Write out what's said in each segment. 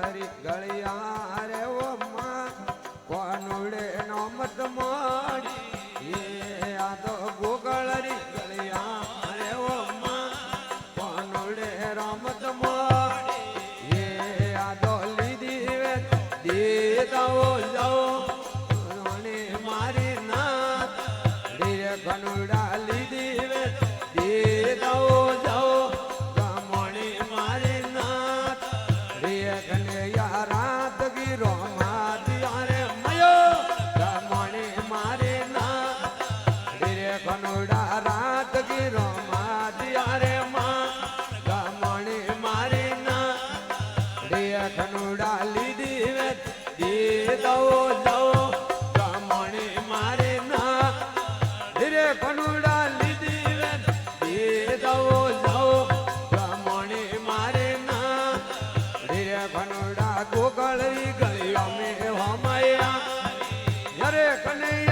હરી ગળિયા રે ઓ માં, કોનુડે નો મત મોડી. એ આ તો ગળિયા રે નાથ. રે કનુડા રાત ગીરો માતિયારે માં. ગામણી મારી નાથ રે લીધી વે દીદાઓ દવો ગામણી મારી નાથ રે કનુડા લીધી વે દીદાઓ જાઓ ગામણી મારી નાથ રે કનુડા ગોગળી ગળી અમે હમયા. યરે કનૈયા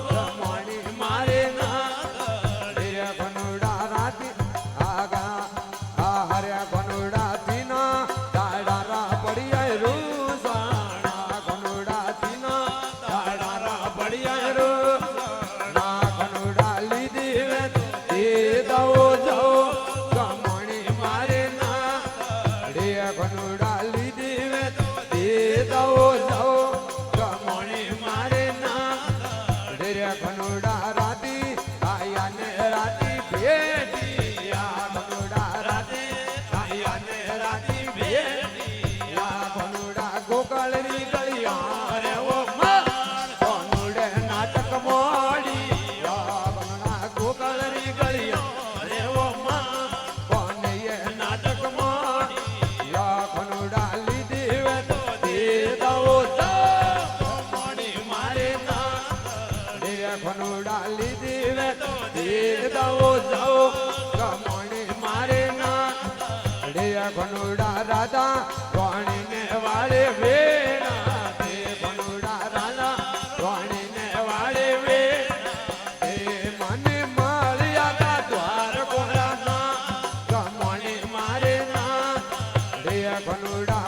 કનુડા લીધી વે તે દો જાઓ. રે કનુડા લીધી વે તો દે દો કમણી મારે ના. રે કનુડા રાધા વાણીને વાળે વેણા તે એ મને માળ્યા તા દ્વાર કમણી મારે ના. રે કનુડા